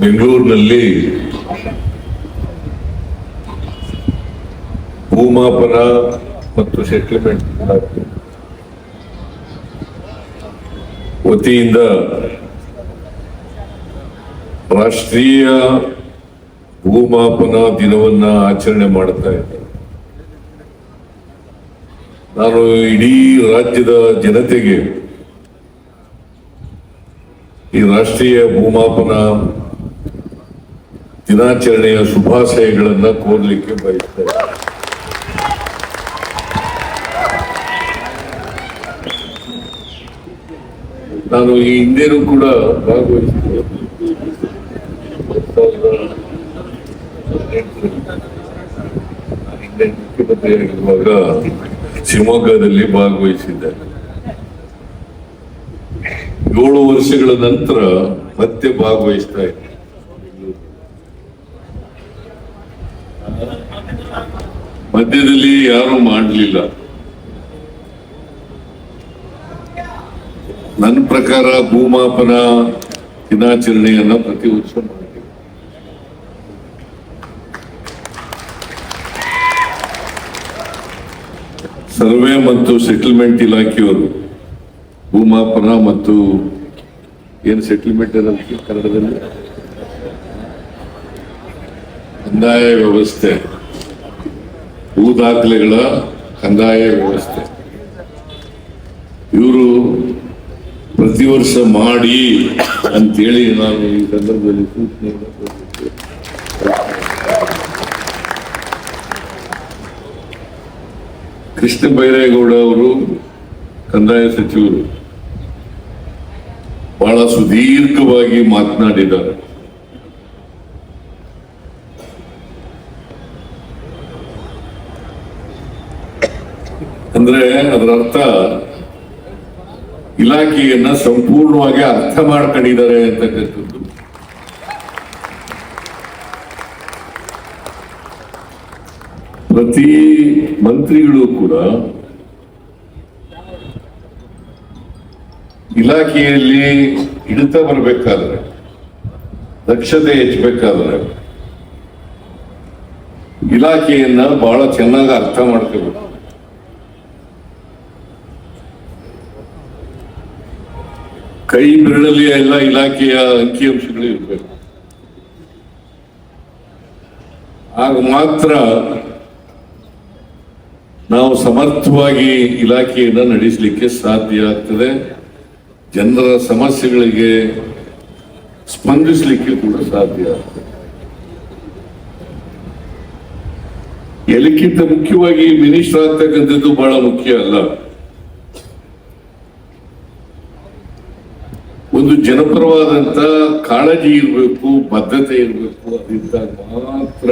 ಬೆಂಗಳೂರಿನಲ್ಲಿ ಭೂಮಾಪನ ಮತ್ತು ಸೆಟ್ಲ್ಮೆಂಟ್ ವತಿಯಿಂದ ರಾಷ್ಟ್ರೀಯ ಭೂಮಾಪನ ದಿನವನ್ನ ಆಚರಣೆ ಮಾಡ್ತಾ ಇದ್ದೆ. ನಾನು ಇಡೀ ರಾಜ್ಯದ ಜನತೆಗೆ ಈ ರಾಷ್ಟ್ರೀಯ ಭೂಮಾಪನ ದಿನಾಚರಣೆಯ ಶುಭಾಶಯಗಳನ್ನ ಕೋರ್ಲಿಕ್ಕೆ ಬಯಸ್ತೇನೆ ನಾನು ಈ ಹಿಂದೆನೂ ಕೂಡ ಭಾಗವಹಿಸಿದ್ದೆ ಮುಖ್ಯಮಂತ್ರಿಯಾಗಿರುವಾಗ ಶಿವಮೊಗ್ಗದಲ್ಲಿ ಭಾಗವಹಿಸಿದ್ದೆ. ಏಳು ವರ್ಷಗಳ ನಂತರ ಮತ್ತೆ ಭಾಗವಹಿಸ್ತಾ ಇದ್ದೆ. ಮಧ್ಯದಲ್ಲಿ ಯಾರು ಮಾಡಲಿಲ್ಲ. ನನ್ನ ಪ್ರಕಾರ ಭೂಮಾಪನ ದಿನಾಚರಣೆಯನ್ನ ಪ್ರತಿ ವರ್ಷ ಸರ್ವೆ ಮತ್ತು ಸೆಟಲ್ಮೆಂಟ್ ಇಲಾಖೆಯವರು ಭೂಮಾಪನ ಮತ್ತು ಏನು ಸೆಟಲ್ಮೆಂಟ್ ಕನ್ನಡದಲ್ಲಿ? ಕಂದಾಯ ವ್ಯವಸ್ಥೆ. ಭೂ ದಾಖಲೆಗಳ ಕಂದಾಯ ವ್ಯವಸ್ಥೆ. ಇವರು ಪ್ರತಿ ವರ್ಷ ಮಾಡಿ ಅಂತೇಳಿ ನಾನು ಈ ಸಂದರ್ಭದಲ್ಲಿ ಸೂಚನೆ ಕೃಷ್ಣ ಬೈರೇಗೌಡ ಅವರು ಕಂದಾಯ ಸಚಿವರು ಬಹಳ ಸುದೀರ್ಘವಾಗಿ ಮಾತನಾಡಿದ್ದಾರೆ. ಅಂದ್ರೆ ಅದರ ಅರ್ಥ ಇಲಾಖೆಯನ್ನ ಸಂಪೂರ್ಣವಾಗಿ ಅರ್ಥ ಮಾಡ್ಕೊಂಡಿದ್ದಾರೆ ಅಂತಕ್ಕಂಥದ್ದು. ಪ್ರತಿ ಮಂತ್ರಿಗಳು ಕೂಡ ಇಲಾಖೆಯಲ್ಲಿ ಹಿಡಿತ ಬರಬೇಕಾದ್ರೆ, ದಕ್ಷತೆ ಹೆಚ್ಚಬೇಕಾದ್ರೆ ಇಲಾಖೆಯನ್ನ ಬಹಳ ಚೆನ್ನಾಗಿ ಅರ್ಥ ಮಾಡ್ಕೋಬೇಕು. ಕೈ ಬೆರಳಲ್ಲಿ ಎಲ್ಲ ಇಲಾಖೆಯ ಅಂಕಿಅಂಶಗಳು ಇರಬೇಕು. ಆಗ ಮಾತ್ರ ನಾವು ಸಮರ್ಥವಾಗಿ ಇಲಾಖೆಯನ್ನು ನಡೆಸಲಿಕ್ಕೆ ಸಾಧ್ಯ ಆಗ್ತದೆ. ಜನರ ಸಮಸ್ಯೆಗಳಿಗೆ ಸ್ಪಂದಿಸಲಿಕ್ಕೆ ಕೂಡ ಸಾಧ್ಯ ಆಗ್ತದೆ. ಎಲ್ಲಕ್ಕಿಂತ ಮುಖ್ಯವಾಗಿ ಮಿನಿಸ್ಟರ್ ಆಗ್ತಕ್ಕಂಥದ್ದು ಬಹಳ ಮುಖ್ಯ ಅಲ್ಲ. ಜನಪರವಾದಂತ ಕಾಳಜಿ ಇರಬೇಕು ಬದ್ಧತೆ ಇರಬೇಕು ಅದಿದ್ದಾಗ ಮಾತ್ರ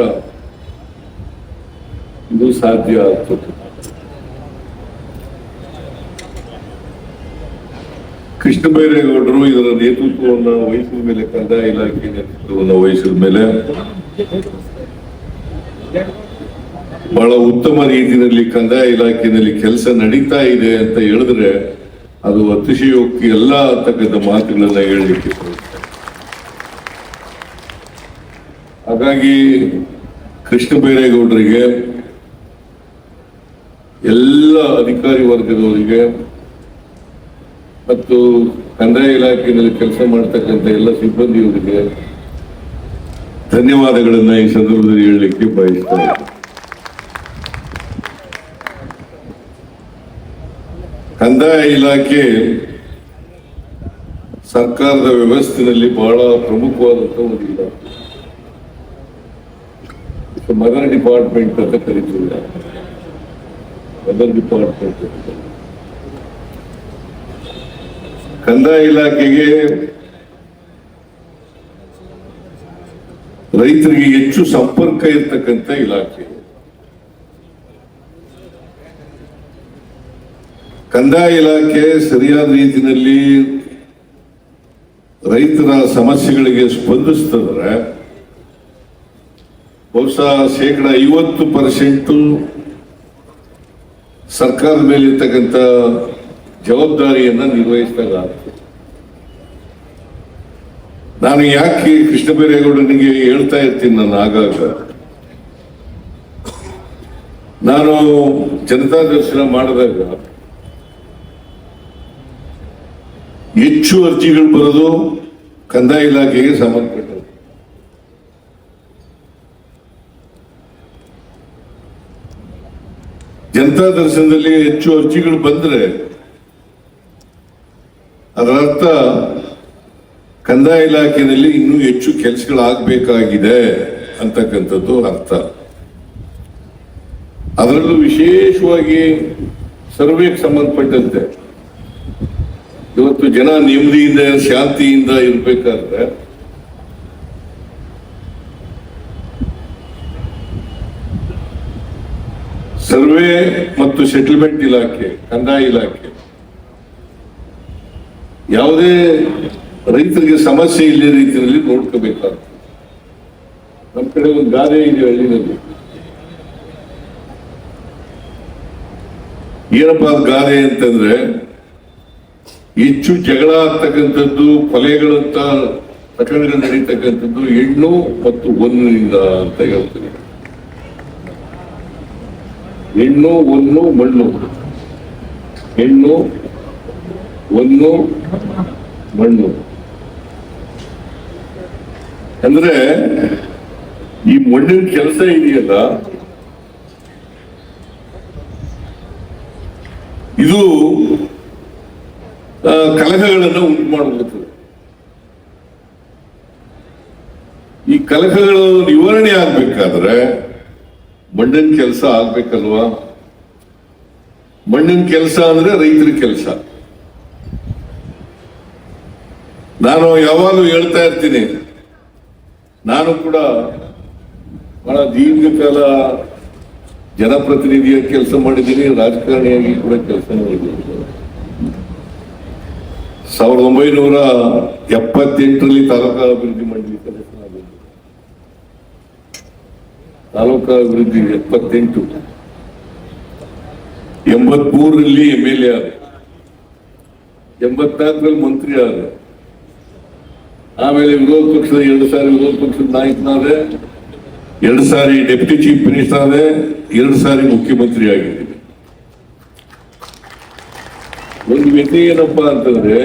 ಇದು ಸಾಧ್ಯ ಆಗ್ತದೆ. ಕೃಷ್ಣ ಬೈರೇಗೌಡರು ಇದರ ನೇತೃತ್ವವನ್ನು ವಹಿಸಿದ ಮೇಲೆ ಕಂದಾಯ ಇಲಾಖೆ ನೇತೃತ್ವವನ್ನು ವಹಿಸಿದ ಮೇಲೆ ಬಹಳ ಉತ್ತಮ ರೀತಿಯಲ್ಲಿ ಕಂದಾಯ ಇಲಾಖೆಯಲ್ಲಿ ಕೆಲಸ ನಡೀತಾ ಇದೆ ಅಂತ ಹೇಳಿದ್ರೆ ಅದು ಅತಿಶಯೋಕ್ತಿ ಎಲ್ಲ ಅಂತಕ್ಕಂಥ ಮಾತುಗಳನ್ನ ಹೇಳಲಿಕ್ಕೆ. ಹಾಗಾಗಿ ಕೃಷ್ಣ ಬೈರೇಗೌಡರಿಗೆ, ಎಲ್ಲ ಅಧಿಕಾರಿ ವರ್ಗದವರಿಗೆ ಮತ್ತು ಕಂದಾಯ ಇಲಾಖೆಯಲ್ಲಿ ಕೆಲಸ ಮಾಡ್ತಕ್ಕಂಥ ಎಲ್ಲ ಸಿಬ್ಬಂದಿಯವರಿಗೆ ಧನ್ಯವಾದಗಳನ್ನ ಈ ಸಂದರ್ಭದಲ್ಲಿ ಹೇಳಲಿಕ್ಕೆ ಬಯಸ್ತಾರೆ ಕಂದಾಯ ಇಲಾಖೆ ಸರ್ಕಾರದ ವ್ಯವಸ್ಥೆಯಲ್ಲಿ ಬಹಳ ಪ್ರಮುಖವಾದಂತಹ ಒಂದು ಇಲಾಖೆ. ಮದರ್ ಡಿಪಾರ್ಟ್ಮೆಂಟ್ ಅಂತ ಕರೀತೀವಿ ಮದರ್ ಡಿಪಾರ್ಟ್ಮೆಂಟ್ ಕಂದಾಯ ಇಲಾಖೆಗೆ ರೈತರಿಗೆ ಹೆಚ್ಚು ಸಂಪರ್ಕ ಇರ್ತಕ್ಕಂಥ ಇಲಾಖೆ. ಕಂದಾಯ ಇಲಾಖೆ ಸರಿಯಾದ ರೀತಿಯಲ್ಲಿ ರೈತರ ಸಮಸ್ಯೆಗಳಿಗೆ ಸ್ಪಂದಿಸ್ತಂದ್ರೆ ಬಹುಶಃ ಶೇಕಡ ಐವತ್ತು ಪರ್ಸೆಂಟು ಸರ್ಕಾರದ ಮೇಲೆ ಇರ್ತಕ್ಕಂಥ ಜವಾಬ್ದಾರಿಯನ್ನ ನಿರ್ವಹಿಸಿದಾಗ ನಾನು ಯಾಕೆ ಕೃಷ್ಣ ಬೈರೇಗೌಡನಿಗೆ ಹೇಳ್ತಾ ಇರ್ತೀನಿ ನಾನು ಆಗಾಗ. ನಾನು ಜನತಾ ದರ್ಶನ ಮಾಡಿದಾಗ ಹೆಚ್ಚು ಅರ್ಜಿಗಳು ಬರೋದು ಕಂದಾಯ ಇಲಾಖೆಗೆ ಸಂಬಂಧಪಟ್ಟದ್ದು. ಜನತಾ ದರ್ಶನದಲ್ಲಿ ಹೆಚ್ಚು ಅರ್ಜಿಗಳು ಬಂದ್ರೆ ಅದರ ಅರ್ಥ ಕಂದಾಯ ಇಲಾಖೆಯಲ್ಲಿ ಇನ್ನೂ ಹೆಚ್ಚು ಕೆಲಸಗಳಾಗಬೇಕಾಗಿದೆ ಅಂತಕ್ಕಂಥದ್ದು ಅರ್ಥ. ಅದರಲ್ಲೂ ವಿಶೇಷವಾಗಿ ಸರ್ವೆಗೆ ಸಂಬಂಧಪಟ್ಟಂತೆ ಇವತ್ತು ಜನ ನೆಮ್ಮದಿಯಿಂದ, ಶಾಂತಿಯಿಂದ ಇರ್ಬೇಕಾದ್ರೆ ಸರ್ವೆ ಮತ್ತು ಸೆಟಲ್ಮೆಂಟ್ ಇಲಾಖೆ, ಕಂದಾಯ ಇಲಾಖೆ, ಯಾವುದೇ ರೈತರಿಗೆ ಸಮಸ್ಯೆ ಇಲ್ಲದ ರೀತಿಯಲ್ಲಿ ನೋಡ್ಕೋಬೇಕಾಗ್ತದೆ. ನಮ್ಮ ಕಡೆ ಒಂದು ಗಾದೆ ಇದೆ ಹಳ್ಳಿನಲ್ಲಿ. ಏನಪ್ಪ ಗಾದೆ ಅಂತಂದ್ರೆ ಹೆಚ್ಚು ಜಗಳ ಆಗ್ತಕ್ಕಂಥದ್ದು, ಕೊಲೆಗಳಂತ ಪ್ರಕರಣಗಳು ನಡೀತಕ್ಕಂಥದ್ದು ಹೆಣ್ಣು ಮತ್ತು ಒಂದಿನಿಂದ ಅಂತ ಹೇಳ್ತೀನಿ. ಹೆಣ್ಣು ಒಂದು, ಮಣ್ಣು. ಹೆಣ್ಣು ಒಂದು, ಮಣ್ಣು. ಅಂದ್ರೆ ಈ ಮಣ್ಣಿನ ಕೆಲಸ ಇದೆಯಲ್ಲ? ಇದು ಕಲಹಗಳನ್ನು ಉಂಟು ಮಾಡಬಹುದು ಈ ಕಲಹಗಳು ನಿವಾರಣೆ ಆಗ್ಬೇಕಾದ್ರೆ ಮಣ್ಣಿನ ಕೆಲಸ ಆಗ್ಬೇಕಲ್ವಾ? ಮಣ್ಣಿನ ಕೆಲಸ ಅಂದ್ರೆ ರೈತರ ಕೆಲಸ. ನಾನು ಯಾವಾಗಲೂ ಹೇಳ್ತಾ ಇರ್ತೀನಿ, ನಾನು ಕೂಡ ಬಹಳ ದೀರ್ಘಕಾಲ ಜನಪ್ರತಿನಿಧಿಯ ಕೆಲಸ ಮಾಡಿದ್ದೀನಿ, ರಾಜಕಾರಣಿಯಾಗಿ ಕೂಡ ಕೆಲಸ ಮಾಡಿದ್ದೀನಿ. ಸಾವಿರದ ಒಂಬೈನೂರ ಎಪ್ಪತ್ತೆಂಟರಲ್ಲಿ ತಾಲೂಕಾ ಅಭಿವೃದ್ಧಿ ಮಂಡಳಿ ಸದಸ್ಯನಾಗಿದ್ದೆ ತಾಲೂಕಾ ಅಭಿವೃದ್ಧಿ ಎಪ್ಪತ್ತೆಂಟು. ಎಂಬತ್ಮೂರರಲ್ಲಿ ಎಂ ಎಲ್ ಎ ಆದ. ಎಂಬತ್ನಾಲ್ಕರಲ್ಲಿ ಮಂತ್ರಿ ಆದ. ಆಮೇಲೆ ವಿರೋಧ ಪಕ್ಷದ ಎರಡು ಸಾರಿ ವಿರೋಧ ಪಕ್ಷದ ನಾಯಕನಾದೆ. ಎರಡು ಸಾರಿ ಡೆಪ್ಯೂಟಿ ಚೀಫ್ ಮಿನಿಸ್ಟರ್ ಆದೆ. ಎರಡು ಸಾರಿ ಮುಖ್ಯಮಂತ್ರಿ ಆಗಿದ್ದೀನಿ ಒಂದು ವ್ಯಕ್ತಿ ಏನಪ್ಪಾ ಅಂತಂದ್ರೆ,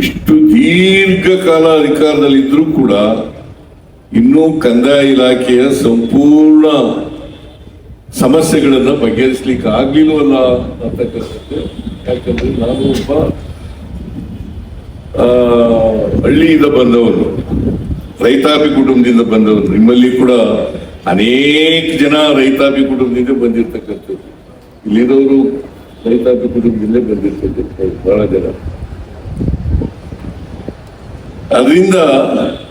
ಇಷ್ಟು ದೀರ್ಘಕಾಲ ಅಧಿಕಾರದಲ್ಲಿ ಇದ್ರೂ ಕೂಡ ಇನ್ನೂ ಕಂದಾಯ ಇಲಾಖೆಯ ಸಂಪೂರ್ಣ ಸಮಸ್ಯೆಗಳನ್ನ ಬಗೆಹರಿಸ್ಲಿಕ್ಕೆ ಆಗ್ಲಿಲ್ವಲ್ಲ ಅಂತಕ್ಕಂಥದ್ದು. ಯಾಕಂದ್ರೆ ನಾನು ಒಬ್ಬ ಹಳ್ಳಿಯಿಂದ ಬಂದವನು, ರೈತಾಪಿ ಕುಟುಂಬದಿಂದ ಬಂದವನು. ನಿಮ್ಮಲ್ಲಿ ಕೂಡ ಅನೇಕ ಜನ ರೈತಾಪಿ ಕುಟುಂಬದಿಂದ ಬಂದಿರ್ತಕ್ಕಂಥದ್ದು. ಇಲ್ಲಿರೋರು ರೈತಾಪಿ ಕುಟುಂಬದಿಂದ ಬಂದಿರ್ತದೆ ಬಹಳ ಜನ. ಅದರಿಂದ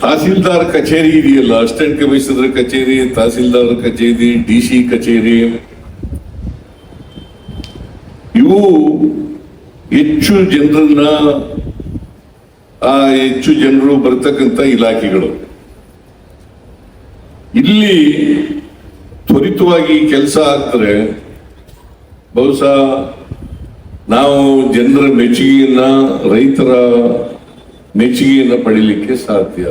ತಹಸೀಲ್ದಾರ್ ಕಚೇರಿ ಇದೆಯಲ್ಲ, ಅಸಿಸ್ಟೆಂಟ್ ಕಮಿಷನರ್ ಕಚೇರಿ, ತಹಸೀಲ್ದಾರ್ ಕಚೇರಿ, ಡಿ ಸಿ ಕಚೇರಿ. ಇವು ಹೆಚ್ಚು ಜನರನ್ನ ಹೆಚ್ಚು ಜನರು ಬರ್ತಕ್ಕಂತ ಇಲಾಖೆಗಳು. ಇಲ್ಲಿ ತ್ವರಿತವಾಗಿ ಕೆಲಸ ಆಗ್ತಾರೆ ಬಹುಶಃ ನಾವು ಜನರ ಮೆಚ್ಚುಗೆಯನ್ನ, ರೈತರ ಮೆಚ್ಚುಗೆಯನ್ನ ಪಡಿಲಿಕ್ಕೆ ಸಾಧ್ಯ.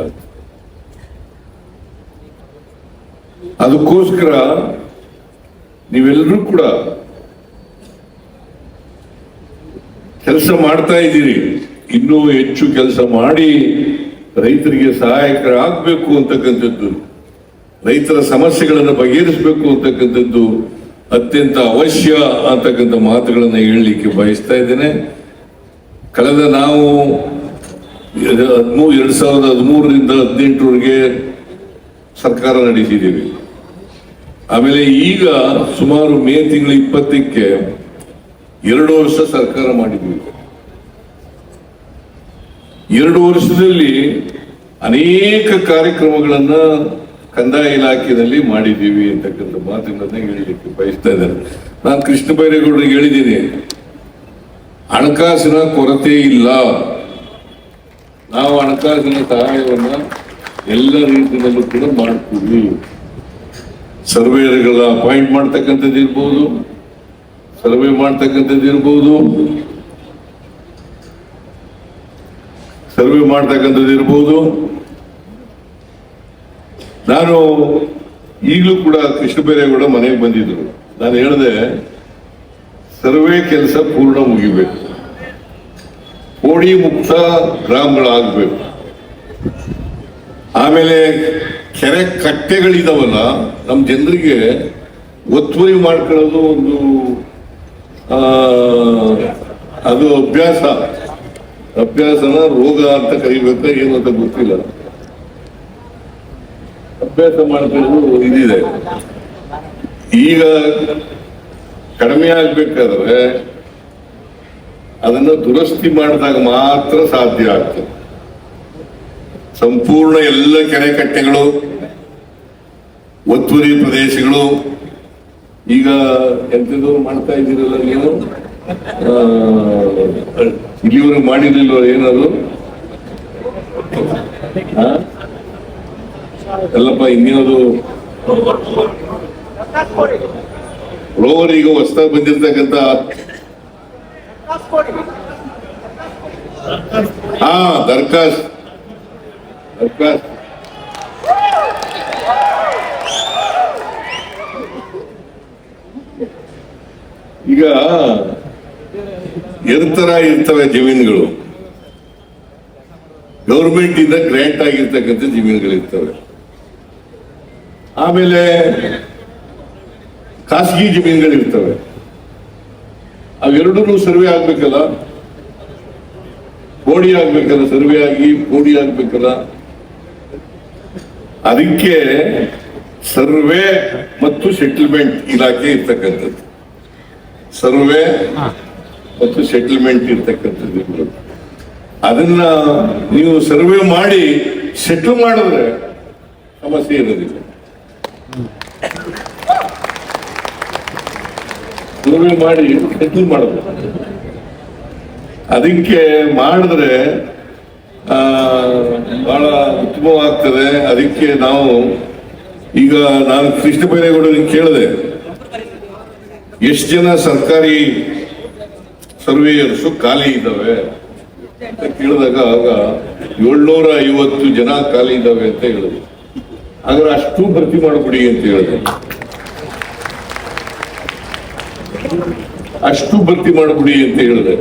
ಅದಕ್ಕೋಸ್ಕರ ನೀವೆಲ್ಲರೂ ಕೂಡ ಕೆಲಸ ಮಾಡ್ತಾ ಇದ್ದೀರಿ. ಇನ್ನೂ ಹೆಚ್ಚು ಕೆಲಸ ಮಾಡಿ ರೈತರಿಗೆ ಸಹಾಯಕರಾಗಬೇಕು ಅಂತಕ್ಕಂಥದ್ದು, ರೈತರ ಸಮಸ್ಯೆಗಳನ್ನು ಬಗೆಹರಿಸಬೇಕು ಅಂತಕ್ಕಂಥದ್ದು ಅತ್ಯಂತ ಅವಶ್ಯ ಅಂತಕ್ಕಂಥ ಮಾತುಗಳನ್ನು ಹೇಳಲಿಕ್ಕೆ ಬಯಸ್ತಾ ಇದ್ದೇನೆ. ಕಳೆದ ನಾವು ಹದಿಮೂರು ಎರಡು ಸಾವಿರದ ಹದಿಮೂರರಿಂದ ಹದಿನೆಂಟರವರೆಗೆ ಸರ್ಕಾರ ನಡೆಸಿದ್ದೀವಿ. ಆಮೇಲೆ ಈಗ ಸುಮಾರು ಮೇ ತಿಂಗಳ ಇಪ್ಪತ್ತಕ್ಕೆ ಎರಡು ವರ್ಷ ಸರ್ಕಾರ ಮಾಡಿದ್ವಿ. ಎರಡು ವರ್ಷದಲ್ಲಿ ಅನೇಕ ಕಾರ್ಯಕ್ರಮಗಳನ್ನ ಕಂದಾಯ ಇಲಾಖೆಯಲ್ಲಿ ಮಾಡಿದ್ದೀವಿ ಅಂತಕ್ಕಂಥ ಮಾತುಗಳನ್ನ ಹೇಳಲಿಕ್ಕೆ ಬಯಸ್ತಾ ಇದ್ದಾರೆ. ನಾನು ಕೃಷ್ಣ ಬೈರೇಗೌಡರಿಗೆ ಹೇಳಿದ್ದೀನಿ. ಹಣಕಾಸಿನ ಕೊರತೆ ಇಲ್ಲ. ನಾವು ಹಣಕಾಸಿನ ಸಹಾಯವನ್ನ ಎಲ್ಲ ರೀತಿಯಲ್ಲೂ ಕೂಡ ಮಾಡ್ತೀವಿ. ಸರ್ವೇರ್ಗಳ ಅಪಾಯಿಂಟ್ ಮಾಡ್ತಕ್ಕಂಥದ್ದು ಇರ್ಬೋದು ಸರ್ವೆ ಮಾಡ್ತಕ್ಕಂಥದ್ದು ಇರ್ಬೋದು ಸರ್ವೆ ಮಾಡ್ತಕ್ಕಂಥದ್ದು ಇರ್ಬೋದು. ನಾನು ಈಗಲೂ ಕೂಡ ಕೃಷ್ಣ ಬೈರೇಗೌಡ ಮನೆಗೆ ಬಂದಿದ್ರು ನಾನು ಹೇಳಿದೆ, ಸರ್ವೆ ಕೆಲಸ ಪೂರ್ಣ ಮುಗಿಬೇಕು. ಕೋಡಿ ಮುಕ್ತ ಗ್ರಾಮಗಳಾಗಬೇಕು. ಆಮೇಲೆ ಕೆರೆ ಕಟ್ಟೆಗಳಿದಾವಲ್ಲ ನಮ್ಮ ಜನರಿಗೆ ಒತ್ತುವರಿ ಮಾಡ್ಕೊಳ್ಳೋದು ಒಂದು ಅದು ಅಭ್ಯಾಸ. ಅಭ್ಯಾಸನ ರೋಗ ಅಂತ ಕರಿಬೇಕು, ಏನು ಅಂತ ಗೊತ್ತಿಲ್ಲ. ಅಭ್ಯಾಸ ಮಾಡ್ಕೊಳ್ಳೋದು ಇದಿದೆ. ಈಗ ಕಡಿಮೆ ಆಗ್ಬೇಕಾದ್ರೆ ಅದನ್ನು ದುರಸ್ತಿ ಮಾಡಿದಾಗ ಮಾತ್ರ ಸಾಧ್ಯ ಆಗ್ತದೆ. ಸಂಪೂರ್ಣ ಎಲ್ಲ ಕೆರೆ ಕಟ್ಟೆಗಳು, ಒತ್ತುವರಿ ಪ್ರದೇಶಗಳು, ಈಗ ಎಂತದ್ದು ಮಾಡ್ತಾ ಇದ್ದೀರಲ್ಲ ನೀವು? ಇಲ್ಲಿವರೆಗೆ ಮಾಡಿರ್ಲಿಲ್ವ ಏನದು? ಎಲ್ಲಪ್ಪ, ಇನ್ನೇನದು? ರೋವರ್ ಈಗ ಹೊಸದಾಗಿ ಬಂದಿರ್ತಕ್ಕಂತ ಹಾ ದರ್ಖಾಸ್ ಈಗ ಎರ್ತರ ಇರ್ತವೆ ಜಮೀನುಗಳು. ಗೌರ್ಮೆಂಟ್ ಇಂದ ಗ್ರ್ಯಾಂಟ್ ಆಗಿರ್ತಕ್ಕಂಥ ಜಮೀನುಗಳು ಇರ್ತವೆ ಆಮೇಲೆ ಖಾಸಗಿ ಜಮೀನುಗಳಿರ್ತವೆ. ಅವೆರಡೂ ಸರ್ವೆ ಆಗ್ಬೇಕಲ್ಲ? ಕೋಡಿ ಆಗ್ಬೇಕಲ್ಲ ಸರ್ವೆ ಆಗಿ ಕೋಡಿ ಆಗ್ಬೇಕಲ್ಲ? ಅದಕ್ಕೆ ಸರ್ವೆ ಮತ್ತು ಸೆಟಲ್ಮೆಂಟ್ ಇಲಾಖೆ ಇರ್ತಕ್ಕಂಥದ್ದು. ಸರ್ವೆ ಮತ್ತು ಸೆಟಲ್ಮೆಂಟ್ ಇರ್ತಕ್ಕಂಥದ್ದು ಅದನ್ನ ನೀವು ಸರ್ವೆ ಮಾಡಿ ಸೆಟ್ಲ್ ಮಾಡಿದ್ರೆ ಸಮಸ್ಯೆ ಇರೋದಿಲ್ಲ. ಸರ್ವೆ ಮಾಡಿ ಸೆಟ್ಲ್ ಮಾಡಬೇಕು ಅದಕ್ಕೆ ಮಾಡಿದ್ರೆ ಆ, ಬಹಳ ಉತ್ತಮವಾಗ್ತದೆ. ಅದಕ್ಕೆ ನಾವು ಈಗ ನಾನು ಕೃಷ್ಣ ಬೈರೇಗೌಡರಿಗೆ ಕೇಳಿದೆ. ಎಷ್ಟು ಜನ ಸರ್ಕಾರಿ ಸರ್ವೇಯರ್ಸು ಖಾಲಿ ಇದ್ದಾವೆ ಅಂತ ಕೇಳಿದಾಗ ಆಗ ಏಳ್ನೂರ ಐವತ್ತು ಜನ ಖಾಲಿ ಇದ್ದಾವೆ ಅಂತ ಹೇಳಿದ್ರು. ಆದ್ರೆ ಅಷ್ಟು ಭರ್ತಿ ಮಾಡಿಕೊಡಿ ಅಂತ ಹೇಳಿದೆ ಅಷ್ಟು ಭರ್ತಿ ಮಾಡಿಕೊಡಿ ಅಂತ ಹೇಳಿದೆ.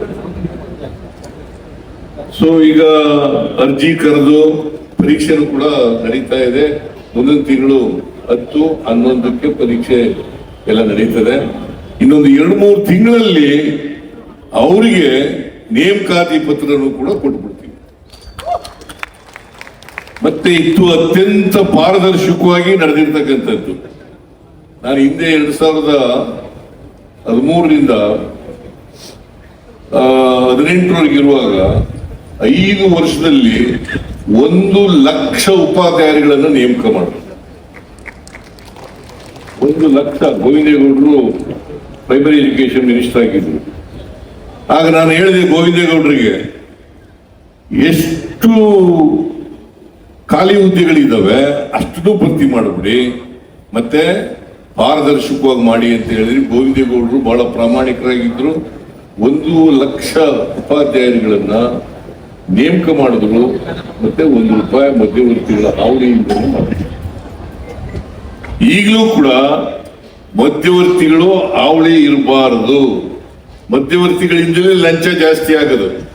ಸೊ ಈಗ ಅರ್ಜಿ ಕರೆದು ಪರೀಕ್ಷೆನೂ ಕೂಡ ನಡೀತಾ ಇದೆ. ಮುಂದಿನ ತಿಂಗಳು ಹತ್ತು, ಹನ್ನೊಂದಕ್ಕೆ ಪರೀಕ್ಷೆ ಎಲ್ಲ ನಡೀತದೆ. ಇನ್ನೊಂದು ಎರಡು ಮೂರು ತಿಂಗಳಲ್ಲಿ ಅವರಿಗೆ ನೇಮಕಾತಿ ಪತ್ರನೂ ಕೂಡ ಕೊಟ್ಬಿಡ್ತೀವಿ ಮತ್ತೆ ಇತ್ತು ಅತ್ಯಂತ ಪಾರದರ್ಶಕವಾಗಿ ನಡೆದಿರ್ತಕ್ಕಂಥದ್ದು. ನಾನು ಹಿಂದೆ ಎರಡ್ ಸಾವಿರದ ಹದಿಮೂರರಿಂದ ಹದಿನೆಂಟರವರೆಗೆ ಇರುವಾಗ ಐದು ವರ್ಷದಲ್ಲಿ ಒಂದು ಲಕ್ಷ ಉಪಾಧ್ಯಾಯರುಗಳನ್ನು ನೇಮಕ ಮಾಡಿದ್ರು. ಒಂದು ಲಕ್ಷ ಗೋವಿಂದೇಗೌಡರು ಪ್ರೈಮರಿ ಎಜುಕೇಶನ್ ಮಿನಿಸ್ಟರ್ ಆಗಿದ್ರು. ಆಗ ನಾನು ಹೇಳಿದೆ ಗೋವಿಂದೇಗೌಡರಿಗೆ, ಎಷ್ಟು ಖಾಲಿ ಹುದ್ದೆಗಳಿದ್ದಾವೆ ಅಷ್ಟು ಭರ್ತಿ ಮಾಡಿಬಿಡಿ, ಮತ್ತೆ ಪಾರದರ್ಶಕವಾಗಿ ಮಾಡಿ ಅಂತ ಹೇಳಿದ್ರೆ ಗೋವಿಂದೇಗೌಡರು ಬಹಳ ಪ್ರಾಮಾಣಿಕರಾಗಿದ್ದರು ಒಂದು ಲಕ್ಷ ಉಪಾಧ್ಯಾಯರುಗಳನ್ನ ನೇಮಕ ಮಾಡಿದ್ರು. ಮತ್ತೆ ಒಂದು ರೂಪಾಯಿ ಮಧ್ಯವರ್ತಿಗಳ ಹಾವಳಿಯಿಂದ ಮಾಡಿದ್ರು. ಈಗಲೂ ಕೂಡ ಮಧ್ಯವರ್ತಿಗಳು ಹಾವಳಿ ಇರಬಾರದು. ಮಧ್ಯವರ್ತಿಗಳಿಂದಲೇ ಲಂಚ ಜಾಸ್ತಿ ಆಗದು.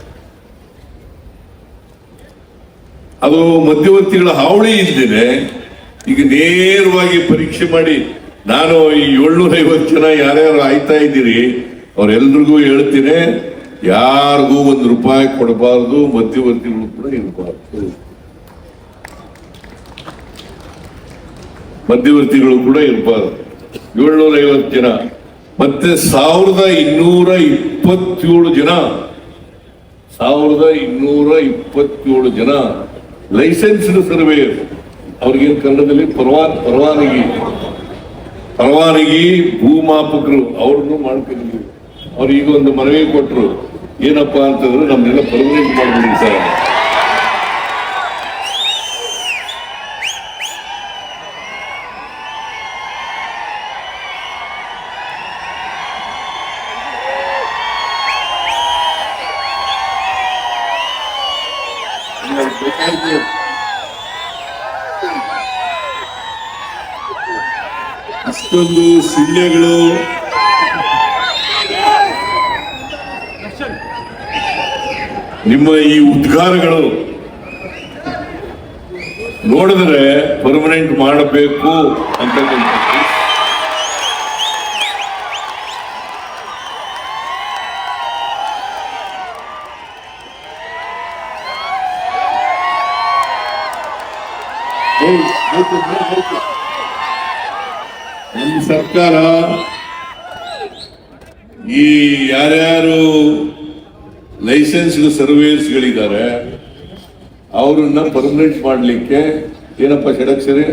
ಅದು ಮಧ್ಯವರ್ತಿಗಳ ಹಾವಳಿ ಇದ್ದೇನೆ ಈಗ ನೇರವಾಗಿ ಪರೀಕ್ಷೆ ಮಾಡಿ ನಾನು ಈ ಏಳ್ನೂರ ಐವತ್ತು ಜನ ಯಾರ್ಯಾರು ಆಯ್ತಾ ಇದ್ದೀರಿ ಅವರೆಲ್ಲರಿಗೂ ಹೇಳ್ತೀನಿ, ಯಾರಿಗೂ ಒಂದು ರೂಪಾಯಿ ಕೊಡಬಾರದು, ಮಧ್ಯವರ್ತಿಗಳು ಕೂಡ ಇರಬಾರ್ದು. ಮಧ್ಯವರ್ತಿಗಳು ಕೂಡ ಇರಬಾರ್ದು. ಏಳ್ನೂರ ಐವತ್ತು ಜನ, ಮತ್ತೆ ಸಾವಿರದ ಇನ್ನೂರ ಇಪ್ಪತ್ತೇಳು ಜನ, ಸಾವಿರದ ಇನ್ನೂರ ಇಪ್ಪತ್ತೇಳು ಜನ ಲೈಸೆನ್ಸ್ಡ್ ಸರ್ವೇಯರ್ ಅವ್ರಿಗೇನು ಕನ್ನಡದಲ್ಲಿ ಪರವಾ, ಪರವಾನಗಿ. ಪರವಾನಗಿ ಭೂಮಾಪಕರು ಅವ್ರನ್ನು ಮಾಡ್ಕೊಂಡಿದ್ವಿ ಅವ್ರು ಈಗ ಒಂದು ಮನವಿ ಕೊಟ್ಟರು ಏನಪ್ಪಾ ಅಂತಂದ್ರೆ ನಮ್ಮನ್ನೆಲ್ಲ ಪರ್ಮನೆಂಟ್ ಮಾಡ್ಬಿಡಿ ಸರ್ ಸಿಳ್ಳೆಗಳು ನಿಮ್ಮ ಈ ಉದ್ಗಾರಗಳು ನೋಡಿದ್ರೆ ಪರ್ಮನೆಂಟ್ ಮಾಡಬೇಕು ಅಂತಕ್ಕಂಥದ್ದು ಸರ್ಕಾರ ಈ ಯಾರ್ಯಾರು ಲೈಸೆನ್ಸ್ ಸರ್ವೇಯರ್ಸ್ಗಳಿದ್ದಾರೆ ಅವರನ್ನ ಪರ್ಮನೆಂಟ್ ಮಾಡಲಿಕ್ಕೆ ಏನಪ್ಪ ಷಡಕ್ಷರಿ?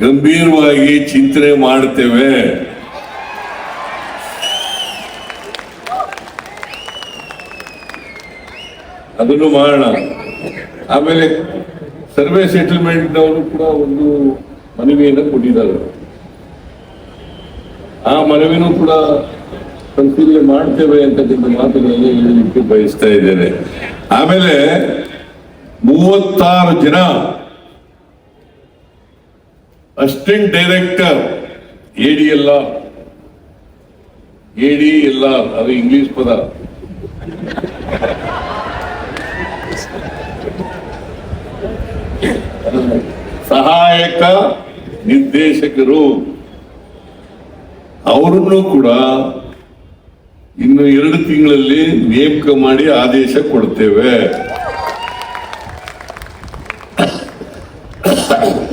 ಗಂಭೀರವಾಗಿ ಚಿಂತನೆ ಮಾಡ್ತೇವೆ ಅದನ್ನು ಮಾಡೋಣ. ಆಮೇಲೆ ಸರ್ವೆ ಸೆಟಲ್ಮೆಂಟ್ನವರು ಕೂಡ ಒಂದು ಮನವಿಯನ್ನು ಕೊಟ್ಟಿದ್ದಾರೆ. ಆ ಮನವಿನೂ ಕೂಡ ಪರಿಶೀಲನೆ ಮಾಡ್ತೇವೆ ಅಂತಕ್ಕಂಥ ಮಾತುಗಳಲ್ಲಿ ಹೇಳಲಿಕ್ಕೆ ಬಯಸ್ತಾ ಇದ್ದೇನೆ. ಆಮೇಲೆ ಮೂವತ್ತಾರು ಜನ ಅಸಿಸ್ಟೆಂಟ್ ಡೈರೆಕ್ಟರ್ ಎಡಿ ಎಲ್ಲ ಎಡಿ ಎಲ್ಲ, ಅದು ಇಂಗ್ಲಿಷ್ ಪದ. ಸಹಾಯಕ ನಿರ್ದೇಶಕರು. ಅವರನ್ನು ಕೂಡ ಇನ್ನು ಎರಡು ತಿಂಗಳಲ್ಲಿ ನೇಮಕ ಮಾಡಿ ಆದೇಶ ಕೊಡ್ತೇವೆ.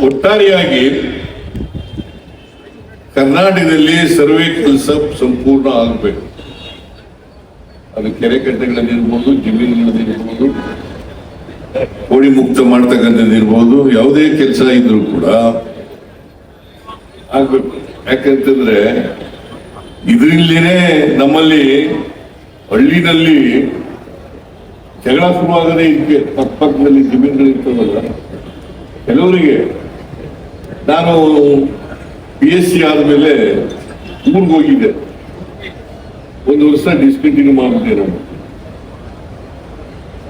ಒಟ್ಟಾರೆಯಾಗಿ ಕರ್ನಾಟಕದಲ್ಲಿ ಸರ್ವೆ ಕೆಲಸ ಸಂಪೂರ್ಣ ಆಗಬೇಕು. ಅದು ಕೆರೆ ಕಟ್ಟೆಗಳಲ್ಲಿರ್ಬೋದು, ಜಮೀನುಗಳಲ್ಲಿರ್ಬೋದು. ಕೋಳಿ ಮುಕ್ತ ಮಾಡ್ತಕ್ಕಂಥದ್ದಿರ್ಬೋದು ಯಾವುದೇ ಕೆಲಸ ಇದ್ರೂ ಕೂಡ ಆಗ್ಬೇಕು. ಯಾಕಂತಂದ್ರೆ ಇದರಿಂದಲೇ ನಮ್ಮಲ್ಲಿ ಹಳ್ಳಿನಲ್ಲಿ ಜಗಳ ಶುರುವಾಗದೆ ಇದಕ್ಕೆ ಪಕ್ಕಪಕ್ಕದಲ್ಲಿ ಜಮೀನುಗಳು ಇರ್ತದಲ್ಲ ಕೆಲವರಿಗೆ ನಾನು ಪಿ ಎಸ್ ಸಿ ಆದ್ಮೇಲೆ ಊರಿಗೆ ಹೋಗಿದ್ದೆ. ಒಂದು ವರ್ಷ ಡಿಸ್ಕಂಟಿನ್ಯೂ ಮಾಡಿದ್ದೆ ನಾನು.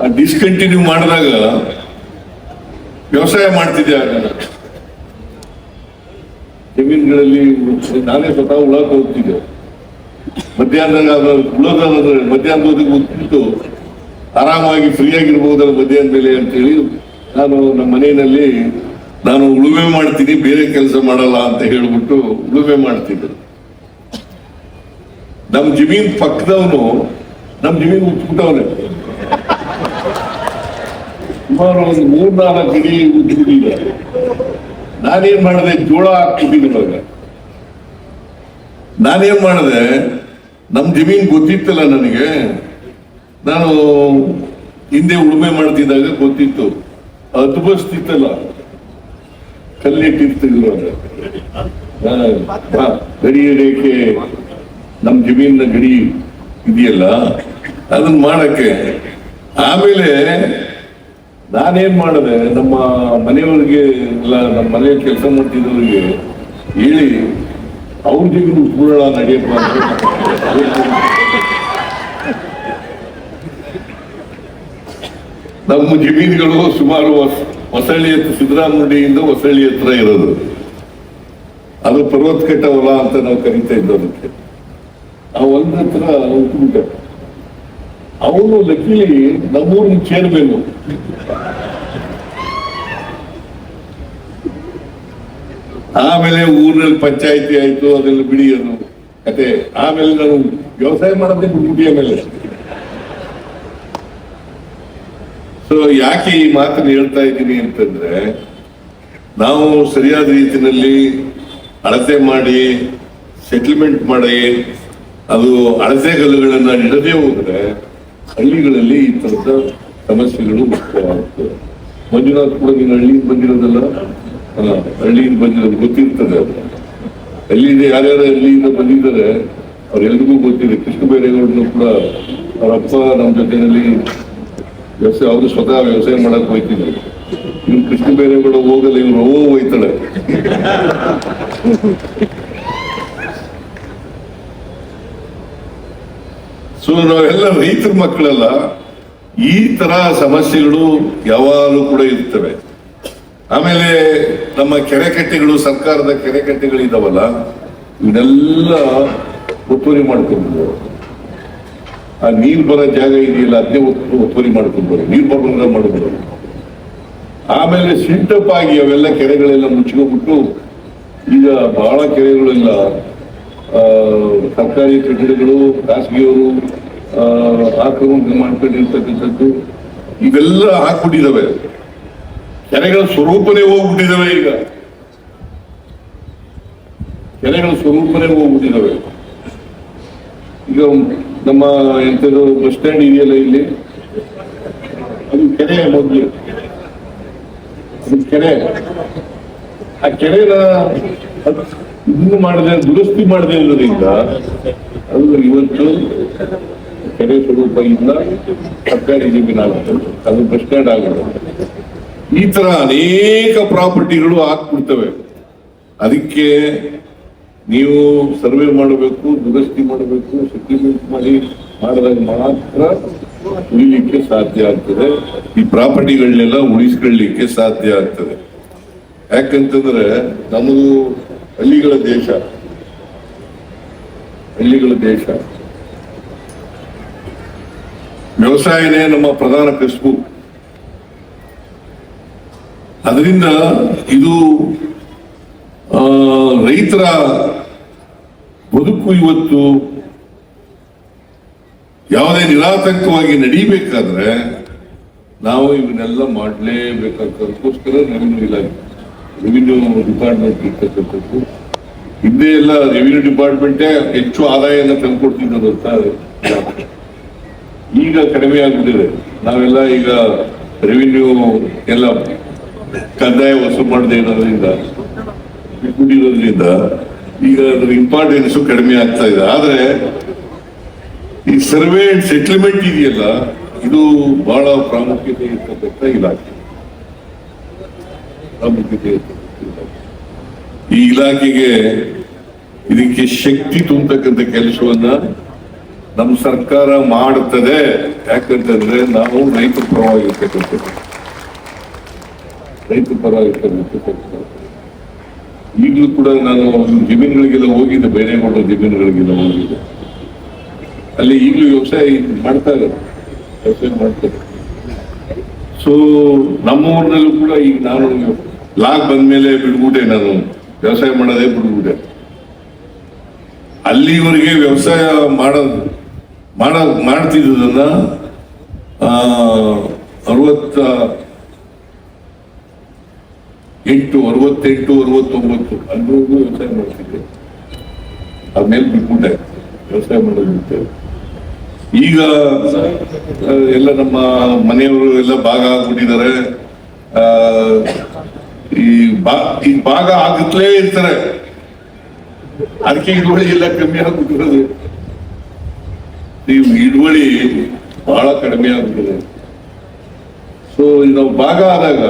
ಆ ಡಿಸ್ಕಂಟಿನ್ಯೂ ಮಾಡಿದಾಗ ವ್ಯವಸಾಯ ಮಾಡ್ತಿದ್ದೆ ಆಗ. ಜಮೀನುಗಳಲ್ಲಿ ನಾನೇ ಸ್ವತಃ ಉಳಕ್ಕೆ ಹೋಗ್ತಿದ್ದೆ. ಮಧ್ಯಾಹ್ನದಾಗ ಉಳೋದಾದ್ರೆ ಮಧ್ಯಾಹ್ನದ ಉತ್ಬಿಟ್ಟು ಆರಾಮಾಗಿ ಫ್ರೀ ಆಗಿರ್ಬೋದಲ್ಲ ಮಧ್ಯಾಹ್ನ ಮೇಲೆ ಅಂತೇಳಿ ನಾನು ನಮ್ಮ ಮನೆಯಲ್ಲಿ ನಾನು ಉಳುಮೆ ಮಾಡ್ತೀನಿ, ಬೇರೆ ಕೆಲಸ ಮಾಡಲ್ಲ ಅಂತ ಹೇಳ್ಬಿಟ್ಟು ಉಳುಮೆ ಮಾಡ್ತಿದ್ದೆ. ನಮ್ಮ ಜಮೀನ್ ಪಕ್ಕದವನು, ನಮ್ ಜಮೀನ್ ಉಚ್ಬಿಟ್ಟವನೆ ಸುಮಾರು ಒಂದು ಮೂರ್ನಾಲ್ಕು ಗಡಿ ಉದ್ದಿದೆ ನಾನೇನ್ ಮಾಡಿದೆ? ಜೋಳ ಹಾಕ್ಬಿಟ್ಟಿದ್ದೆ ನಾನೇನ್ ಮಾಡಿದೆ? ನಮ್ ಜಮೀನ್ ಗೊತ್ತಿತ್ತಲ್ಲ ನನಗೆ. ನಾನು ಹಿಂದೆ ಉಳುಮೆ ಮಾಡ್ತಿದ್ದಾಗ ಗೊತ್ತಿತ್ತು. ಅದ್ಭುತಿತ್ತಲ್ಲ ಬಸ್ತಿತ್ತಲ್ಲ ಕಲ್ಲಿಟ್ಟಿರ್ತಿದ್ರು ಅದು. ಗಡಿ ರೇಖೆ, ನಮ್ ಜಮೀನಿನ ಗಡಿ ಇದೆಯಲ್ಲ? ಅದನ್ನ ಮಾಡಕ್ಕೆ. ಆಮೇಲೆ ನಾನೇನ್ ಮಾಡಿದೆ ನಮ್ಮ ಮನೆಯವ್ರಿಗೆ ಇಲ್ಲ, ನಮ್ಮ ಮನೆಯ ಕೆಲಸ ಮಾಡ್ತಿದ್ದವ್ರಿಗೆ ಹೇಳಿ ಅವ್ರ ಜೊತೆ ಉತ್ಕೊಳ್ಳೋಣ ನಡೆಯಪ್ಪ. ನಮ್ಮ ಜಮೀನುಗಳು ಸುಮಾರು ಹೊಸ- ಹೊಸಳ್ಳಿ ಹತ್ರ ಸಿದ್ದರಾಮಯ್ಯಿಂದ ಹೊಸಳ್ಳಿ ಹತ್ರ ಇರೋದು. ಅದು ಪರ್ವತಕಟ್ಟ ಹೊಲ ಅಂತ ನಾವು ಕರಿತಾ ಇದ್ದೋ ಅದಕ್ಕೆ ಆ ಹೊಲದ ಹತ್ರ ಉಟ್ಬಿಟ್ಟೆ ಅವನು ಲಕ್ಕಿಲಿ ನಮ್ಮೂರಿನ ಚೇರ್ಮನ್ ಆಮೇಲೆ ಊರಿನಲ್ಲಿ ಪಂಚಾಯತಿ ಆಯ್ತು ಅದೆಲ್ಲ ಬಿಡಿ ಅನ್ನು ಕತೆ. ಆಮೇಲೆ ನಾನು ವ್ಯವಸಾಯ ಮಾಡೋದೇ ಬಿಟ್ಬಿಟ್ಟಿ ಆಮೇಲೆ. ಸೊ ಯಾಕೆ ಈ ಮಾತನ್ನು ಹೇಳ್ತಾ ಇದ್ದೀನಿ ಅಂತಂದ್ರೆ, ನಾವು ಸರಿಯಾದ ರೀತಿಯಲ್ಲಿ ಅಳತೆ ಮಾಡಿ ಸೆಟಲ್ಮೆಂಟ್ ಮಾಡಿ, ಅದು ಅಳತೆಗಲ್ಲುಗಳನ್ನ ಇಡದೆ ಹೋದ್ರೆ ಹಳ್ಳಿಗಳಲ್ಲಿ ಈ ತರದ ಸಮಸ್ಯೆಗಳು ಮುಖ್ಯವಾಗ್ತವೆ ಮಂಜುನಾಥ್ ಕೂಡ ನೀನು ಹಳ್ಳಿಯಿಂದ ಬಂದಿರೋದಲ್ಲ? ಹಳ್ಳಿಯಿಂದ ಬಂದಿರೋದು ಗೊತ್ತಿರ್ತದೆ ಅದು. ಹಳ್ಳಿಯಿಂದ ಯಾರ್ಯಾರು ಹಳ್ಳಿಯಿಂದ ಬಂದಿದ್ದಾರೆ, ಅವ್ರೆಲ್ರಿಗೂ ಗೊತ್ತಿದೆ. ಕೃಷ್ಣ ಬೇರೆಗೌಡನು ಕೂಡ ಅವ್ರ ಅಪ್ಪ ನಮ್ಮ ಜೊತೆಯಲ್ಲಿ ವ್ಯವಸಾಯ ಅವರು ಸ್ವತಃ ವ್ಯವಸಾಯ ಮಾಡಕ್ ಹೋಯ್ತಿದ್ರು ಇವ್ನು ಕೃಷ್ಣ ಬೈರೇಗೌಡ ಹೋಗಲ್ಲ, ಇವ್ರು ಓ ಹೋಯ್ತಾಳೆ. ಸೊ ನಾವೆಲ್ಲ ರೈತರ ಮಕ್ಕಳಲ್ಲ, ಈ ತರ ಸಮಸ್ಯೆಗಳು ಯಾವಾಗಲೂ ಕೂಡ ಇರ್ತವೆ. ಆಮೇಲೆ ನಮ್ಮ ಕೆರೆ ಕಟ್ಟೆಗಳು, ಸರ್ಕಾರದ ಕೆರೆ ಕಟ್ಟೆಗಳು ಇದಾವಲ್ಲ ಇವನ್ನೆಲ್ಲ ಒತ್ತುವರಿ ಮಾಡ್ಕೊಂಡು ಆ ನೀರು ಬರೋ ಜಾಗ ಇದೆಯಲ್ಲ ಅದೇ ಒತ್ತು, ಒತ್ತುವರಿ ಮಾಡ್ಕೊಂಡು ನೀರು ಬರೋದ್ರ ಮಾಡ್ಬೋದು ಆಮೇಲೆ ಸಿಂಟಪ್ ಆಗಿ ಅವೆಲ್ಲ ಕೆರೆಗಳೆಲ್ಲ ಮುಚ್ಕೊಂಡ್ಬಿಟ್ಟು ಈಗ ಬಹಳ ಕೆರೆಗಳೆಲ್ಲ ಸರ್ಕಾರಿ ಕಟ್ಟಡಗಳು, ಖಾಸಗಿಯವರು ಆಕ್ರಮಣ ಮಾಡ್ಕೊಂಡಿರ್ತಕ್ಕಂಥದ್ದು, ಇವೆಲ್ಲ ಹಾಕ್ಬಿಟ್ಟಿದ್ದಾವೆ ಕೆರೆಗಳ ಸ್ವರೂಪನೇ ಹೋಗ್ಬಿಟ್ಟಿದ್ದಾವೆ ಈಗ. ಕೆರೆಗಳ ಸ್ವರೂಪನೇ ಹೋಗ್ಬಿಟ್ಟಿದ್ದಾವೆ ಈಗ ನಮ್ಮ ಎಂತದು ಬಸ್ ಸ್ಟ್ಯಾಂಡ್ ಇದೆಯಲ್ಲ ಇಲ್ಲಿ? ಅದು ಕೆರೆ ಮೊದ್ಲು ಕೆರೆ. ಆ ಕೆರೆನ ಇನ್ನು ಮಾಡದೆ, ದುರಸ್ತಿ ಮಾಡದೆ ಇರೋದ್ರಿಂದ ಅದು ಇವತ್ತು ಕೆರೆ ಸ್ವರೂಪ ಸರ್ಕಾರಿ ಜಮೀನು ಆಗುತ್ತೆ ಅದು ಬಸ್ ಸ್ಟ್ಯಾಂಡ್ ಆಗುತ್ತೆ ಈ ತರ ಅನೇಕ ಪ್ರಾಪರ್ಟಿಗಳು ಆಗ್ಬಿಡ್ತವೆ. ಅದಕ್ಕೆ ನೀವು ಸರ್ವೆ ಮಾಡಬೇಕು, ದುರಸ್ತಿ ಮಾಡಬೇಕು ಸೆಟ್ಲ್ಮೆಂಟ್ ಮಾಡಿ ಮಾಡಿದಾಗ ಮಾತ್ರ ಉಳಿಲಿಕ್ಕೆ ಸಾಧ್ಯ ಆಗ್ತದೆ. ಈ ಪ್ರಾಪರ್ಟಿಗಳನ್ನೆಲ್ಲ ಉಳಿಸ್ಕೊಳ್ಳಿಕ್ಕೆ ಸಾಧ್ಯ ಆಗ್ತದೆ. ಯಾಕಂತಂದ್ರೆ ನಮ್ಮದು ಹಳ್ಳಿಗಳ ದೇಶ. ಹಳ್ಳಿಗಳ ದೇಶ. ವ್ಯವಸಾಯನೇ ನಮ್ಮ ಪ್ರಧಾನ ಕಸುಬು ಅದರಿಂದ ಇದು ರೈತರ ಬದುಕು ಇವತ್ತು ಯಾವುದೇ ನಿರಾತಂಕವಾಗಿ ನಡೀಬೇಕಾದ್ರೆ ನಾವು ಇವನ್ನೆಲ್ಲ ಮಾಡಲೇಬೇಕಾಗೋಸ್ಕರ ರೆವಿನ್ಯೂ ಇಲಾಖೆ ರೆವಿನ್ಯೂ ಡಿಪಾರ್ಟ್ಮೆಂಟ್ ಇರ್ತಕ್ಕಂಥದ್ದು. ಹಿಂದೆ ಎಲ್ಲ ರೆವಿನ್ಯೂ ಡಿಪಾರ್ಟ್ಮೆಂಟೇ ಹೆಚ್ಚು ಆದಾಯನ ತಂದ್ಕೊಡ್ತಿದ್ದದು ಅಂತ ಈಗ ಕಡಿಮೆ ಆಗ್ಬಿಟ್ಟಿದೆ. ನಾವೆಲ್ಲ ಈಗ ರೆವಿನ್ಯೂ ಎಲ್ಲ ಕಡ್ಡಾಯ ವಸೂಲು ಮಾಡದೇ ಇರೋದ್ರಿಂದ ಬಿಟ್ಬಿಟ್ಟಿರೋದ್ರಿಂದ ಈಗ ಅದ್ರ ಇಂಪಾರ್ಟೆನ್ಸ್ ಕಡಿಮೆ ಆಗ್ತಾ ಇದೆ. ಆದ್ರೆ ಈ ಸರ್ವೆ ಅಂಡ್ ಸೆಟ್ಲ್ಮೆಂಟ್ ಇದೆಯಲ್ಲ, ಇದು ಬಹಳ ಪ್ರಾಮುಖ್ಯತೆ ಇರ್ತಕ್ಕಂಥ ಇಲಾಖೆ. ಪ್ರಾಮುಖ್ಯತೆ ಈ ಇಲಾಖೆಗೆ ಇದಕ್ಕೆ ಶಕ್ತಿ ತುಂಬತಕ್ಕಂಥ ಕೆಲಸವನ್ನ ನಮ್ಮ ಸರ್ಕಾರ ಮಾಡುತ್ತದೆ. ಯಾಕಂತಂದ್ರೆ ನಾವು ರೈತ ಪರವಾಗಿರ್ತಕ್ಕಂಥದ್ದು. ರೈತ ಪರವಾಗಿರ್ತಕ್ಕಂಥ ಈಗಲೂ ಕೂಡ ನಾನು ಜಮೀನುಗಳಿಗೆಲ್ಲ ಹೋಗಿದ್ದೆ ಬೇರೆ ಮಾಡೋ ಜಮೀನುಗಳಿಗೆಲ್ಲ ಹೋಗಿದ್ದೆ. ಅಲ್ಲಿ ಈಗಲೂ ವ್ಯವಸಾಯ ಮಾಡ್ತಾ ಇದ್ದಾರೆ. ವ್ಯವಸಾಯ ಮಾಡ್ತಾರೆ ಸೊ ನಮ್ಮ ಊರಿನಲ್ಲೂ ಕೂಡ ಈಗ ನಾನು ಲಾಗ್ ಬಂದ್ಮೇಲೆ ಬಿಡ್ಬಿಟ್ಟೆ ನಾನು. ವ್ಯವಸಾಯ ಮಾಡೋದೇ ಬಿಡ್ಬಿಟ್ಟೆ. ಅಲ್ಲಿವರೆಗೆ ವ್ಯವಸಾಯ ಮಾಡೋದು ಮಾಡ, ಮಾಡ್ತಿದ್ದುದನ್ನು ಅರವತ್ತ ಎಂಟು, ಅರವತ್ತೆಂಟು, ಅರವತ್ತೊಂಬತ್ತು ಅಲ್ಲಿವರೆಗೂ ವ್ಯವಸಾಯ ಮಾಡ್ತಿದ್ದೆ. ಆದ್ಮೇಲೆ ಬಿಟ್ಬಿಟ್ಟೆ. ವ್ಯವಸಾಯ ಮಾಡೋದು ಬಿಟ್ಟೆ. ಈಗ ಎಲ್ಲ ನಮ್ಮ ಮನೆಯವರು ಎಲ್ಲ ಭಾಗ ಆಗ್ಬಿಟ್ಟಿದ್ದಾರೆ. ಈ ಈ ಭಾಗ ಆಗುತ್ತಲೇ ಇರ್ತಾರೆ. ಅದಕ್ಕೆ ಹಿಡುವಳಿ ಎಲ್ಲ ಕಮ್ಮಿ ಆಗ್ಬಿಟ್ಟಿರೋದು. ನೀವು ಇಳುವಳಿ ಬಹಳ ಕಡಿಮೆ ಆಗ್ಬಿಟ್ಟಿದೆ. ಸೊ ನಾವು ಭಾಗ ಆದಾಗ,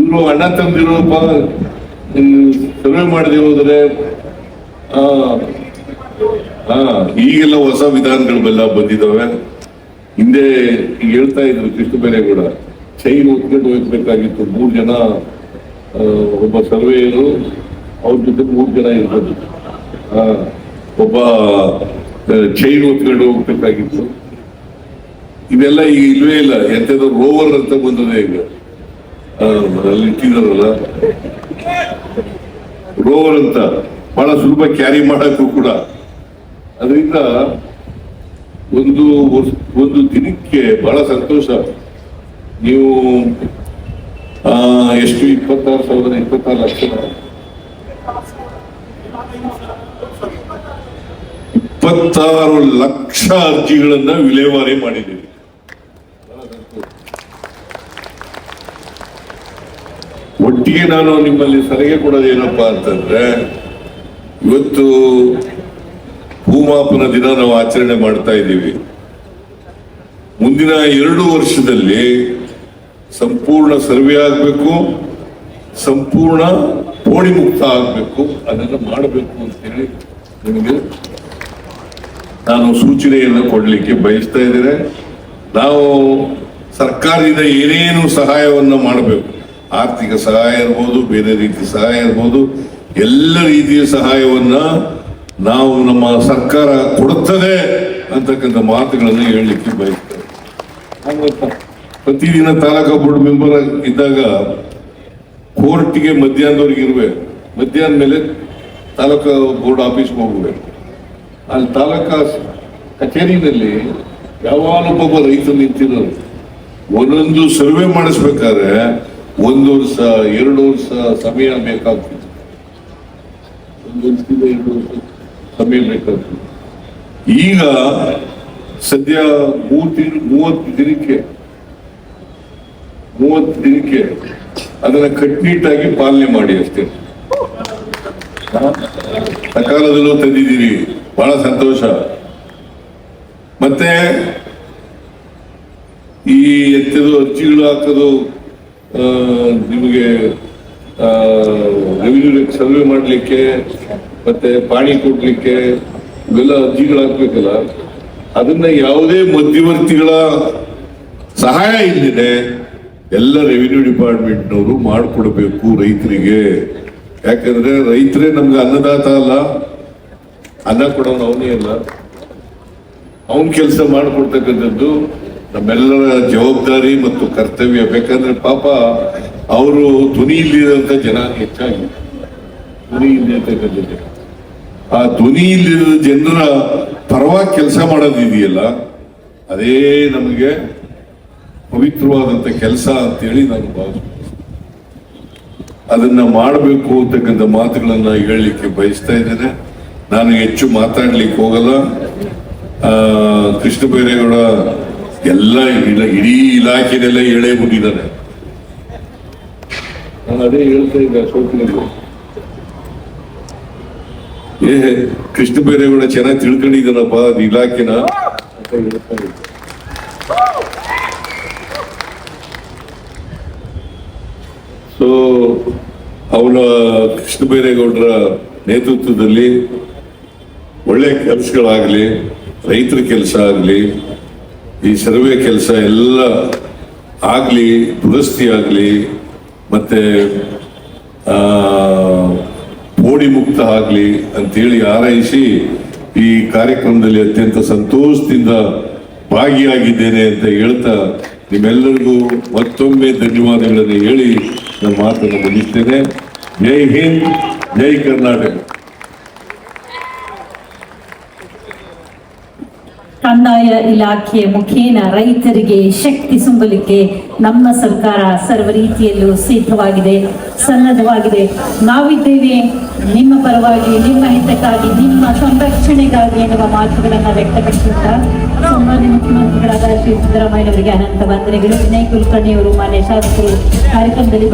ಇವರು ಅಣ್ಣ ತಂದಿರೋ ಸರ್ವೆ ಮಾಡದೆ ಹೋದ್ರೆ ಹಾ ಈಗೆಲ್ಲ ಹೊಸ ವಿಧಾನಗಳೆಲ್ಲ ಬಂದಿದ್ದಾವೆ. ಹಿಂದೆ ಹೇಳ್ತಾ ಇದ್ರು ಕೃಷ್ಣ ಕೂಡ ಚೈನ್ ಹೊತ್ಕೊಂಡು ಹೋಗ್ಬೇಕಾಗಿತ್ತು. ಮೂರು ಜನ ಒಬ್ಬ ಸರ್ವೇಯರು ಅವ್ರ ಜೊತೆ ಮೂರು ಜನ ಇರ್ಬೋದು. ಒಬ್ಬ ಚೈನ್ ಹೊತ್ಕೊಂಡು ಹೋಗ್ಬೇಕಾಗಿತ್ತು. ಇದೆಲ್ಲ ಈಗ ಇಲ್ವೇ ಇಲ್ಲ. ಎಂತದ ರೋವರ್ ಅಂತ ಬಂದದೆ ಈಗ. ಅಲ್ಲಿ ಇಟ್ಟಿದಾರಲ್ಲ ರೋವರ್ ಅಂತ ಬಹಳ ಸುಲಭ ಕ್ಯಾರಿ ಮಾಡಕ್ಕೂ ಕೂಡ. ಅದರಿಂದ ಒಂದು ಒಂದು ದಿನಕ್ಕೆ ಬಹಳ ಸಂತೋಷ. ನೀವು ಎಷ್ಟು ಇಪ್ಪತ್ತಾರು ಸಾವಿರದ ಇಪ್ಪತ್ತಾರು ಲಕ್ಷ ಇಪ್ಪತ್ತಾರು ಲಕ್ಷ ಅರ್ಜಿಗಳನ್ನ ವಿಲೇವಾರಿ ಮಾಡಿದ್ದೀವಿ. ಒಟ್ಟಿಗೆ ನಾನು ನಿಮ್ಮಲ್ಲಿ ಸಲಹೆ ಕೊಡೋದೇನಪ್ಪ ಅಂತಂದ್ರೆ, ಇವತ್ತು ಭೂಮಾಪನ ದಿನ ನಾವು ಆಚರಣೆ ಮಾಡ್ತಾ ಇದ್ದೀವಿ. ಮುಂದಿನ ಎರಡು ವರ್ಷದಲ್ಲಿ ಸಂಪೂರ್ಣ ಸರ್ವೆ ಆಗಬೇಕು, ಸಂಪೂರ್ಣ ಪೋಣಿ ಮುಕ್ತ ಆಗಬೇಕು, ಅದನ್ನು ಮಾಡಬೇಕು ಅಂತ ಹೇಳಿ ನಿಮಗೆ ನಾನು ಸೂಚನೆಯನ್ನು ಕೊಡಲಿಕ್ಕೆ ಬಯಸ್ತಾ ಇದ್ದೇನೆ. ನಾವು ಸರ್ಕಾರದಿಂದ ಏನೇನು ಸಹಾಯವನ್ನು ಮಾಡಬೇಕು? ಆರ್ಥಿಕ ಸಹಾಯ ಇರ್ಬೋದು ಬೇರೆ ರೀತಿ ಸಹಾಯ ಇರ್ಬೋದು ಎಲ್ಲ ರೀತಿಯ ಸಹಾಯವನ್ನ ನಾವು ನಮ್ಮ ಸರ್ಕಾರ ಕೊಡುತ್ತದೆ ಅಂತಕ್ಕಂಥ ಮಾತುಗಳನ್ನು ಹೇಳಲಿಕ್ಕೆ ಬಯಸ್ತೇವೆ ಪ್ರತಿದಿನ ತಾಲೂಕಾ ಬೋರ್ಡ್ ಮೆಂಬರ್ ಇದ್ದಾಗ ಕೋರ್ಟ್ಗೆ ಮಧ್ಯಾಹ್ನದವರೆಗೆ ಇರಬೇಕು ಮಧ್ಯಾಹ್ನ ಮೇಲೆ ತಾಲೂಕಾ ಬೋರ್ಡ್ ಆಫೀಸ್ಗೆ ಹೋಗ್ಬೇಕು ಅಲ್ಲಿ ತಾಲೂಕಾ ಕಚೇರಿನಲ್ಲಿ ಯಾವಾಗಲೊಬ್ಬ ರೈತರು ನಿಂತಿರೋರು. ಒಂದೊಂದು ಸರ್ವೆ ಮಾಡಿಸ್ಬೇಕಾದ್ರೆ ಒಂದು ವರ್ಷ, ಎರಡು ವರ್ಷ ಸಮಯ ಬೇಕಾಗ್ತಿತ್ತು. ಒಂದು ವರ್ಷದಿಂದ ಎರಡು ವರ್ಷ ಸಮಯ ಬೇಕಾಗ್ತಿತ್ತು. ಈಗ ಸದ್ಯ ಮೂವತ್ತು ಮೂವತ್ತು ದಿನಕ್ಕೆ ಮೂವತ್ತು ದಿನಕ್ಕೆ ಅದನ್ನ ಕಟ್ನಿಟ್ಟಾಗಿ ಪಾಲನೆ ಮಾಡಿ ಅಷ್ಟೇ. ಸಕಾಲದಲ್ಲೂ ತಂದಿದ್ದೀರಿ. ಬಹಳ ಸಂತೋಷ. ಮತ್ತೆ ಈ ಎತ್ತದು ಅರ್ಜಿಗಳು ಹಾಕೋದು ನಿಮಗೆ ರೆವಿನ್ಯೂ ಸರ್ವೆ ಮಾಡಲಿಕ್ಕೆ, ಮತ್ತೆ ಪಾಣಿ ಕೊಡ್ಲಿಕ್ಕೆ ಇವೆಲ್ಲ ಅರ್ಜಿಗಳು ಹಾಕ್ಬೇಕಲ್ಲ, ಅದನ್ನ ಯಾವುದೇ ಮಧ್ಯವರ್ತಿಗಳ ಸಹಾಯ ಇಲ್ಲದೆ ಎಲ್ಲ ರೆವಿನ್ಯೂ ಡಿಪಾರ್ಟ್ಮೆಂಟ್ನವರು ಮಾಡಿಕೊಡ್ಬೇಕು ರೈತರಿಗೆ. ಯಾಕಂದ್ರೆ ರೈತರೇ ನಮ್ಗೆ ಅನ್ನದಾತ ಅಲ್ಲ. ಅನ್ನ ಕೊಡೋನು ಅವನೇ ಅಲ್ಲ. ಅವನ್ ಕೆಲಸ ಮಾಡಿಕೊಡ್ತಕ್ಕಂಥದ್ದು ನಮ್ಮೆಲ್ಲರ ಜವಾಬ್ದಾರಿ ಮತ್ತು ಕರ್ತವ್ಯ. ಬೇಕಂದ್ರೆ ಪಾಪ ಅವರು ಧ್ವನಿ ಜನ ಹೆಚ್ಚಾಗಿ. ಧ್ವನಿ ಇಲ್ಲಿರ್ತಕ್ಕಂಥ ಆ ಧ್ವನಿ ಜನರ ಪರವಾಗಿ ಕೆಲಸ ಮಾಡೋದಿದೆಯಲ್ಲ, ಅದೇ ನಮಗೆ ಪವಿತ್ರವಾದಂಥ ಕೆಲಸ ಅಂತೇಳಿ ನಾನು ಭಾವಿಸ್ತೀನಿ. ಅದನ್ನ ಮಾಡಬೇಕು ಅಂತಕ್ಕಂಥ ಮಾತುಗಳನ್ನ ಹೇಳಲಿಕ್ಕೆ ಬಯಸ್ತಾ ಇದ್ದೇನೆ. ನಾನು ಹೆಚ್ಚು ಮಾತಾಡ್ಲಿಕ್ಕೆ ಹೋಗಲ್ಲ. ಕೃಷ್ಣ ಬೈರೇಗೌಡ ಎಲ್ಲ ಇಡ- ಇಲಾಖೆನೆಲ್ಲ ಎಳೆ ಬಿಟ್ಟಿದ್ದಾನೆ ನಾನು ಅದೇ ಹೇಳ್ತಾ ಇದ್ದೆ ಅಶೋಕ್ನಿಗೆ. ಏ, ಕೃಷ್ಣ ಬೈರೇಗೌಡ ಚೆನ್ನಾಗಿ ತಿಳ್ಕೊಂಡಿದ್ದಾನಪ್ಪ, ಅದು ಇಲಾಖೆನ. ಅಂತ ಸೊ ಅವನ ಕೃಷ್ಣ ಬೈರೇಗೌಡರ ನೇತೃತ್ವದಲ್ಲಿ ಒಳ್ಳೆ ಕೆಲಸಗಳಾಗಲಿ, ರೈತರ ಕೆಲಸ ಆಗಲಿ, ಈ ಸರ್ವೆ ಕೆಲಸ ಎಲ್ಲ ಆಗಲಿ, ದುರಸ್ತಿ ಆಗಲಿ, ಮತ್ತೆ ಪೋಡಿ ಮುಕ್ತ ಆಗಲಿ ಅಂತೇಳಿ ಆರೈಸಿ ಈ ಕಾರ್ಯಕ್ರಮದಲ್ಲಿ ಅತ್ಯಂತ ಸಂತೋಷದಿಂದ ಭಾಗಿಯಾಗಿದ್ದೇನೆ ಅಂತ ಹೇಳ್ತಾ ನಿಮ್ಮೆಲ್ಲರಿಗೂ ಮತ್ತೊಮ್ಮೆ ಧನ್ಯವಾದಗಳನ್ನು ಹೇಳಿ ನನ್ನ ಮಾತನ್ನು ಮುಗಿಸ್ತೇನೆ. ಜೈ ಹಿಂದ್, ಜೈ ಕರ್ನಾಟಕ. ಕಂದಾಯ ಇಲಾಖೆಯ ಮುಖೇನ ರೈತರಿಗೆ ಶಕ್ತಿ ತುಂಬಲಿಕ್ಕೆ ನಮ್ಮ ಸರ್ಕಾರ ಸರ್ವ ರೀತಿಯಲ್ಲೂ ಸಿದ್ಧವಾಗಿದೆ, ಸನ್ನದ್ಧವಾಗಿದೆ. ನಾವಿದ್ದೇವೆ ನಿಮ್ಮ ಪರವಾಗಿ, ನಿಮ್ಮ ಹಿತಕ್ಕಾಗಿ, ನಿಮ್ಮ ಸಂರಕ್ಷಣೆಗಾಗಿ ಎನ್ನುವ ಮಾತುಗಳನ್ನು ವ್ಯಕ್ತಪಡಿಸುತ್ತಾ ಸನ್ಮಾನ್ಯ ಮುಖ್ಯಮಂತ್ರಿಗಳಾದ ಶ್ರೀ ಸಿದ್ದರಾಮಯ್ಯ ಅವರಿಗೆ ಅನಂತ ವಂದನೆಗಳು. ವಿನಯ್ ಕುಲಕರ್ಣಿಯವರು, ಮಾನ್ಯ ಶಾಸಕರು, ಕಾರ್ಯಕ್ರಮದಲ್ಲಿ